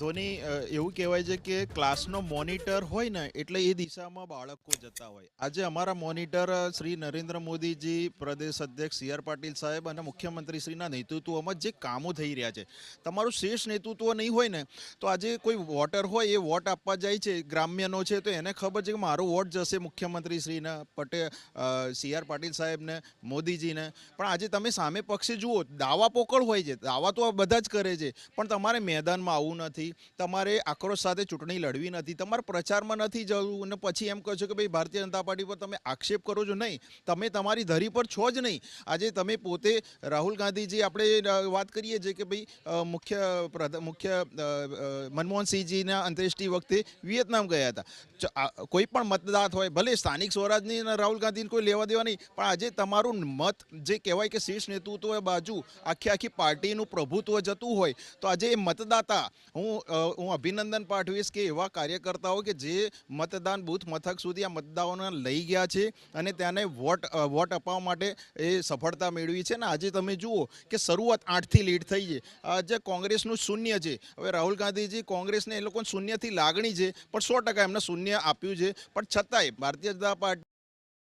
ધોની એવું કહેવાય છે કે ક્લાસનો મોનિટર હોય ને, એટલે એ દિશામાં બાળકો જતા હોય. આજે અમારા મોનિટર શ્રી નરેન્દ્ર મોદીજી, પ્રદેશ અધ્યક્ષ સી આર પાટીલ સાહેબ અને મુખ્યમંત્રી શ્રીના નેતૃત્વમાં જે કામો થઈ રહ્યા છે. તમારું શ્રેષ્ઠ નેતૃત્વ નહીં હોય ને, તો આજે કોઈ વોટર હોય, એ વોટ આપવા જાય છે, ગ્રામ્યનો છે, તો એને ખબર છે કે મારો વોટ જશે મુખ્યમંત્રી શ્રીના પટેલ સી આર પાટીલ સાહેબને, મોદીજીને. પણ આજે તમે સામે પક્ષે જુઓ, દાવા પોકળ હોય છે, દાવા તો બધા જ કરે છે, પણ તમારે મેદાનમાં આવવું નથી, તમારે આક્રોશ સાથે ચૂંટણી લડવી નથી, તમારે પ્રચારમાં નથી જવું અને પછી એમ કહો છો કે ભાઈ ભારતીય જનતા પાર્ટી પર તમે આક્ષેપ કરો છો નહીં, તમે તમારી ધરી પર છો જ નહીં. આજે તમે પોતે રાહુલ ગાંધીજી આપણે વાત કરીએ છીએ કે ભાઈ મુખ્ય મુખ્ય મનમોહનસિંહજીના અંત્યેષ્ટિ વખતે વિયેતનામ ગયા હતા. કોઈ પણ મતદાત હોય, ભલે સ્થાનિક સ્વરાજની રાહુલ ગાંધીને કોઈ લેવા દેવા નહીં, પણ આજે તમારું મત જે કહેવાય કે શીર્ષ નેતૃત્વ બાજુ આખી આખી પાર્ટીનું પ્રભુત્વ જતું હોય, તો આજે એ મતદાતા હું હું અભિનંદન પાઠવીશ કે એવા કાર્યકર્તાઓ કે જે મતદાન બૂથ મથક સુધી આ મતદારોને લઈ ગયા છે અને ત્યાંને વોટ વોટ અપાવવા માટે એ સફળતા મેળવી છે. ને આજે તમે જુઓ કે શરૂઆત આઠથી લીડ થઈ છે. આજે કોંગ્રેસનું શૂન્ય છે. હવે રાહુલ ગાંધીજી કોંગ્રેસને એ લોકોને શૂન્યથી લાગણી છે, પણ સો ટકા એમને શૂન્ય આપ્યું છે. પણ છતાંય ભારતીય જનતા પાર્ટી